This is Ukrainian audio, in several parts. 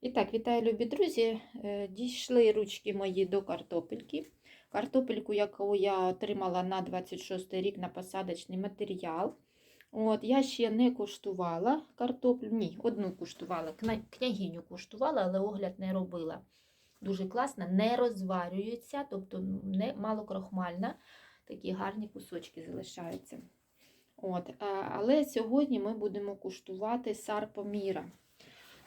І так, вітаю, любі друзі. Е, Дійшли ручки мої до картопельки. Картопельку, яку я отримала на 26 рік на посадочний матеріал. От, я ще не куштувала картоплю. Ні, одну куштувала. Княгиню куштувала, але огляд не робила. Дуже класна, не розварюється, тобто не малокрохмальна. Такі гарні кусочки залишаються. От, але сьогодні ми будемо куштувати сарпоміра.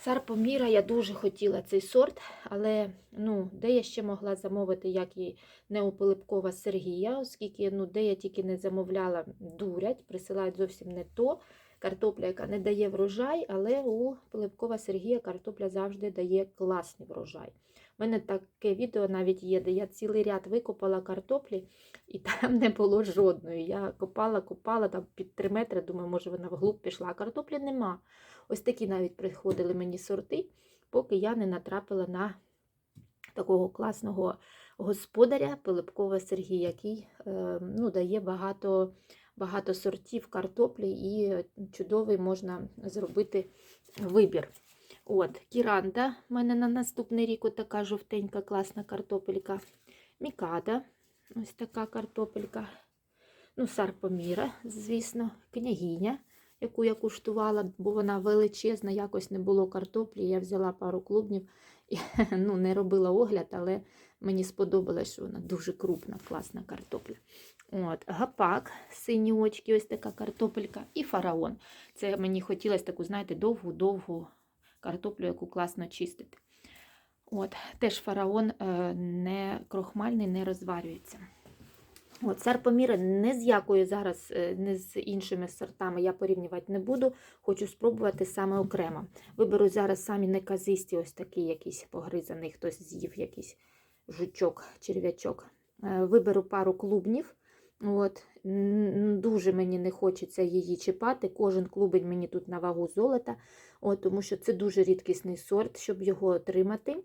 Сарпоміра я дуже хотіла цей сорт, але ну, де я ще могла замовити, як і Неопилипкова Сергія, оскільки ну, де я тільки не замовляла, дурять, присилають зовсім не то. Картопля, яка не дає врожай, але у Пилипкова Сергія картопля завжди дає класний врожай. У мене таке відео навіть є, де я цілий ряд викопала картоплі, і там не було жодної. Я копала, копала там під 3 метри, думаю, може вона вглуб пішла, а картоплі нема. Ось такі навіть приходили мені сорти, поки я не натрапила на такого класного господаря Пилипкова Сергія, який е, ну, дає багато, багато сортів картоплі і чудовий можна зробити вибір. От, Кіранда в мене на наступний рік така жовтенька класна картопелька. Мікада, ось така картопелька. Ну, Сарпоміра, звісно, княгиня яку я куштувала, бо вона величезна, якось не було картоплі. Я взяла пару клубнів і ну, не робила огляд, але мені сподобалось, що вона дуже крупна, класна картопля. От, Гапак, сині очки, ось така картопелька, і фараон. Це мені хотілося таку, знаєте, довгу-довгу картоплю, яку класно чистити. От, Теж фараон е, не крохмальний, не розварюється. От, Сарпоміри не з якою зараз, е, не з іншими сортами я порівнювати не буду. Хочу спробувати саме окремо. Виберу зараз самі неказисті, ось такий якийсь погризаний, хтось з'їв якийсь жучок, черв'ячок. Е, Виберу пару клубнів. От. Дуже мені не хочеться її чіпати. Кожен клубень мені тут на вагу золота, от, тому що це дуже рідкісний сорт, щоб його отримати.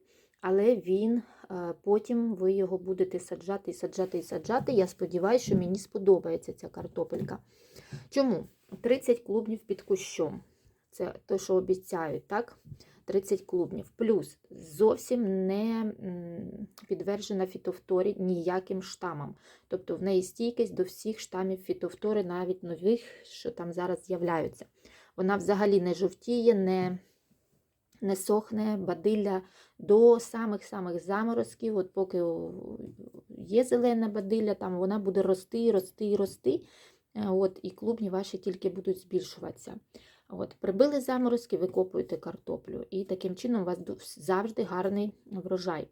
Але він е, потім ви його будете саджати і саджати і саджати. Я сподіваюся, що мені сподобається ця картопелька. Чому? 30 клубнів під кущом. Це те, що обіцяють, так? 30 клубнів. Плюс зовсім не м, підтверджена фітофторі ніяким штамам. Тобто в неї стійкість до всіх штамів фітофтори, навіть нових, що там зараз з'являються. Вона взагалі не жовтіє, не, не сохне, бадилля до самих-самих заморозків, от поки є зелена бадилля, там вона буде рости, рости, рости. Е, От, і клубні ваші тільки будуть збільшуватися. От, прибили заморозки, викопуєте картоплю. І таким чином у вас завжди гарний врожай.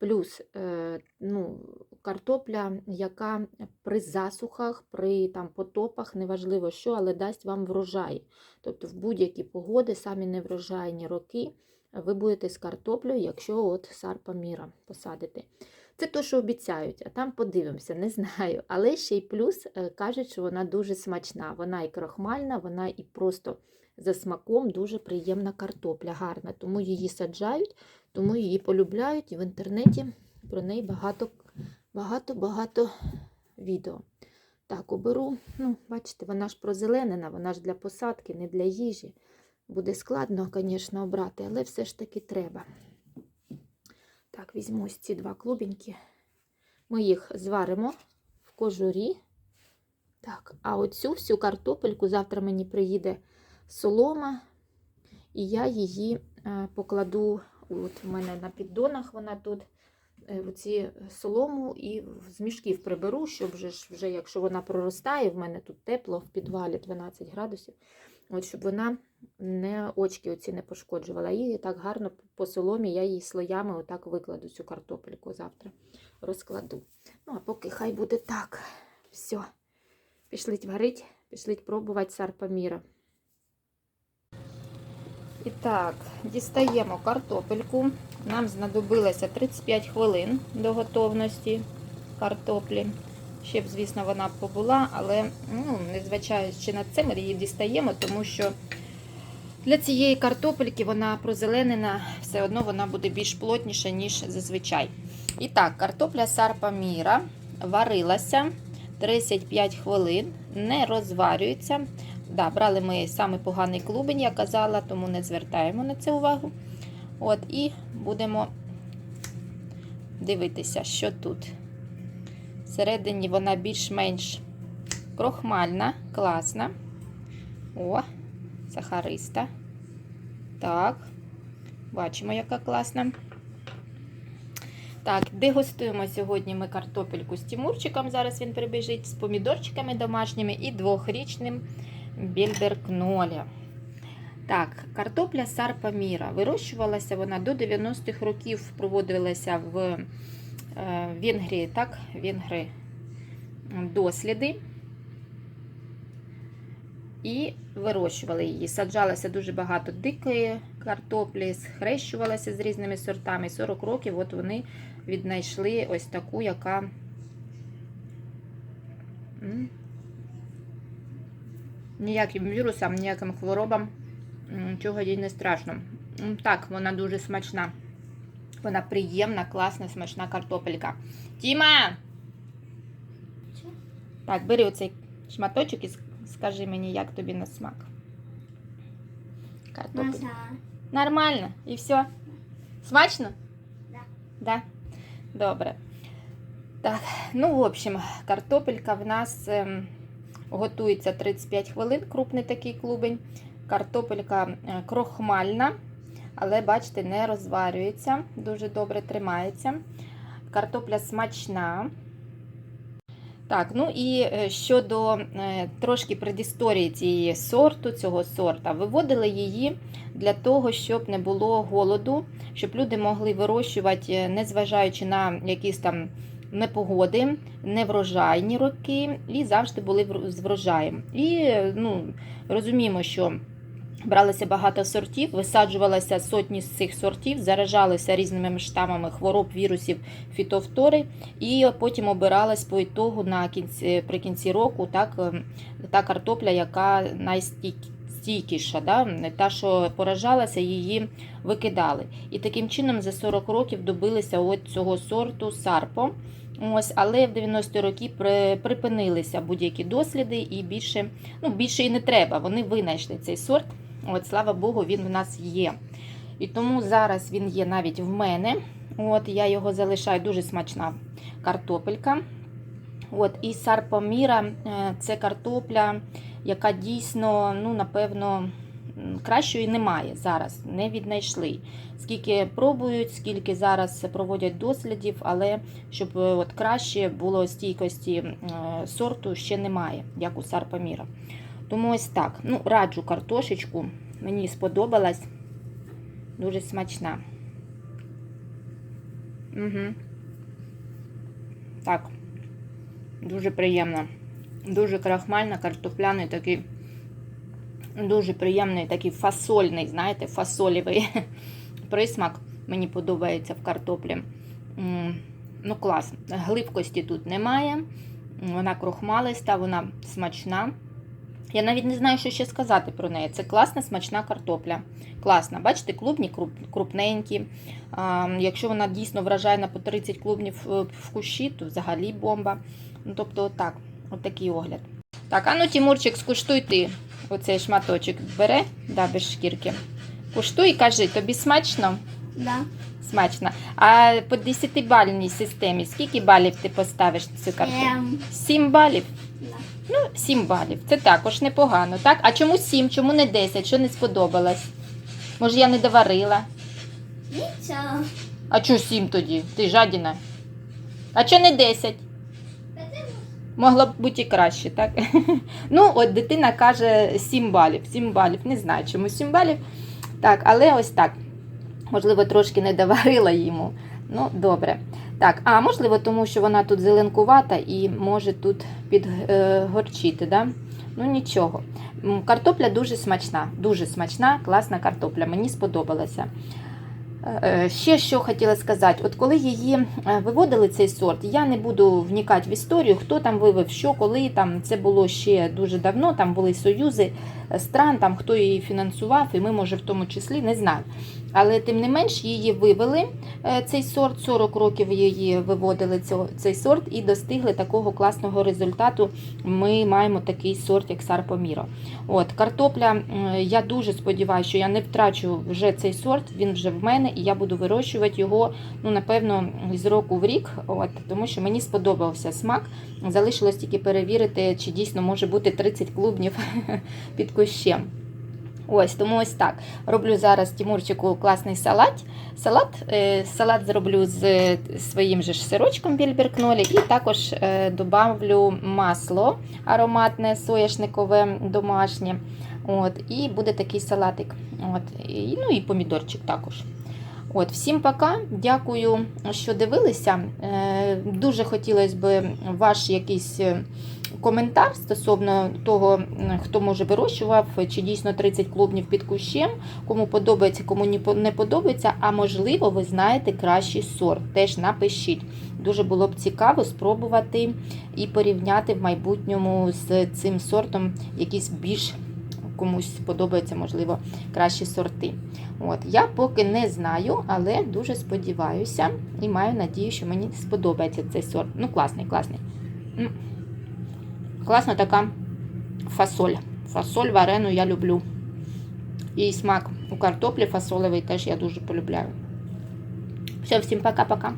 Плюс е, ну, картопля, яка при засухах, при там, потопах, неважливо що, але дасть вам врожай. Тобто в будь-які погоди, самі неврожайні роки, ви будете з картоплею, якщо от сарпа міра посадите. Це то, що обіцяють, а там подивимося, не знаю. Але ще й плюс е, кажуть, що вона дуже смачна. Вона і крохмальна, вона і просто за смаком дуже приємна картопля, гарна. Тому її саджають, тому її полюбляють, і в інтернеті про неї багато, багато, багато відео. Так, оберу. Ну, бачите, вона ж прозеленена, вона ж для посадки, не для їжі. Буде складно, звісно, обрати, але все ж таки треба. Так, візьму ось ці два клубеньки. Ми їх зваримо в кожурі. Так, а оцю всю картопельку завтра мені приїде солома, і я її е, покладу. От в мене на піддонах вона тут. е, Оці солому і з мішків приберу, щоб вже, вже якщо вона проростає, в мене тут тепло в підвалі 12 градусів, от щоб вона не очки оці не пошкоджувала. І так гарно по соломі я її слоями отак викладу цю картопельку завтра розкладу. Ну, а поки хай буде так. Все. Пішліть варить, пішліть пробувати сарпаміра. І так, дістаємо картопельку. Нам знадобилося 35 хвилин до готовності картоплі. Ще б, звісно, вона побула, але ну, незважаючи на це, ми її дістаємо, тому що для цієї картопельки вона прозеленена, все одно вона буде більш плотніша, ніж зазвичай. І так, картопля сарпа міра варилася 35 хвилин, не розварюється. Да, брали ми саме поганий клубень, я казала, тому не звертаємо на це увагу. От, і будемо дивитися, що тут. Всередині вона більш-менш крохмальна, класна. О, сахариста. Так, бачимо, яка класна. Так, дегустуємо сьогодні ми картопельку з Тімурчиком. Зараз він прибіжить з помідорчиками домашніми і двохрічним більберкноля. Так, картопля Сарпа Міра. Вирощувалася вона до 90-х років, проводилася в е, Венгрії, так, Венгри досліди. І вирощували її. Саджалося дуже багато дикої картоплі, схрещувалася з різними сортами. 40 років от вони віднайшли ось таку, яка ніяким вірусам, ніяким хворобам нічого їй не страшно. Так, вона дуже смачна. Вона приємна, класна, смачна картопелька. Тіма! Так, бери оцей шматочок і скажи мені, як тобі на смак. Картопель. Нормально. І все. Смачно? Да. Да? Добре. Так, ну, в общем, картопелька в нас ем, готується 35 хвилин, крупний такий клубень. Картопелька е, крохмальна, але, бачите, не розварюється, дуже добре тримається. Картопля смачна. Так, ну і е, щодо е, трошки предісторії цієї сорту, цього сорта, виводили її для того, щоб не було голоду, щоб люди могли вирощувати, незважаючи на якісь там непогоди, неврожайні роки, і завжди були з врожаєм. І ну, розуміємо, що бралося багато сортів, висаджувалося сотні з цих сортів, заражалися різними штамами хвороб, вірусів, фітофтори, і потім обиралась по ітогу на кінці, при кінці року так, та картопля, яка найстійкіша, да? та, що поражалася, її викидали. І таким чином за 40 років добилися от цього сорту сарпо. Ось, але в 90-ті роки припинилися будь-які досліди, і більше, ну, більше і не треба. Вони винайшли цей сорт. От, слава Богу, він в нас є. І тому зараз він є навіть в мене. От, я його залишаю дуже смачна картопелька. От, і сарпоміра е, це картопля, яка дійсно, ну, напевно, кращої немає зараз, не віднайшли. Скільки пробують, скільки зараз проводять дослідів, але щоб е, от краще було стійкості е, сорту ще немає, як у сарпоміра. Тому ось так. Ну, раджу картошечку. Мені сподобалась. Дуже смачна. Угу. Так. Дуже приємно. Дуже крахмальна, картопляний такий. Дуже приємний такий фасольний, знаєте, фасолівий присмак. Мені подобається в картоплі. Ну, клас. Гливкості тут немає. Вона крохмалиста, вона смачна. Я навіть не знаю, що ще сказати про неї. Це класна, смачна картопля. Класна. Бачите, клубні круп- крупненькі. Якщо вона дійсно вражає на по 30 клубнів е, в кущі, то взагалі бомба. Ну, тобто, отак, отакий огляд. Так, а ну, Тимурчик, скуштуй ти оцей шматочок. Бере, да, без шкірки. Куштуй і кажи, тобі смачно? Да. Смачно. А по 10-бальній системі скільки балів ти поставиш цю картоплю? Ем, 7 балів. да. Ну, 7 балів. Це також непогано, так? А чому 7? Чому не 10? Що не сподобалось? Може, я не доварила? Нічого. А чому 7 тоді? Ти жадіна? А чого не 10? Могло б бути краще, так? Ну, от дитина каже 7 балів. 7 балів. Не знаю, чому 7 балів. Так, але ось так. Можливо, трошки не доварила йому. Ну, добре. Так, а можливо, тому що вона тут зеленкувата і може тут підгорчити, да? Ну нічого. Картопля дуже смачна, дуже смачна, класна картопля. Мені сподобалася. Е, Ще що хотіла сказати, от коли її е, виводили цей сорт, я не буду вникати в історію, хто там вивив, що, коли там це було ще дуже давно, там були союзи е, стран, там хто її фінансував, і ми, може, в тому числі не знаю. Але тим не менш її вивели. е, Цей сорт 40 років її виводили цей сорт і достигли такого класного результату. Ми маємо такий сорт, як Сарпоміро. От картопля. Я дуже сподіваюся, що я не втрачу вже цей сорт. Він вже в мене, і я буду вирощувати його. Ну напевно з року в рік. От тому що мені сподобався смак. Залишилось тільки перевірити, чи дійсно може бути 30 клубнів під кущем. Ось, тому ось так. Роблю зараз Тімурчику класний салат. Салат, е, салат зроблю з своїм же ж сирочком більберкнолі і також е, добавлю масло ароматне, соняшникове, домашнє. От, і буде такий салатик. От, і, ну і помідорчик також. От, всім пока. Дякую, що дивилися. Е, дуже хотілося б ваш якийсь коментар стосовно того, хто може вирощував, чи дійсно 30 клубнів під кущем, кому подобається, кому не подобається, а можливо, ви знаєте кращий сорт. Теж напишіть. Дуже було б цікаво спробувати і порівняти в майбутньому з цим сортом якісь більш комусь подобаються, можливо, кращі сорти. От, я поки не знаю, але дуже сподіваюся і маю надію, що мені сподобається цей сорт. Ну, класний, класний. М. Класна така фасоль. Фасоль варену я люблю. І смак у картоплі фасолевий теж я дуже полюбляю. Все, всім пока-пока.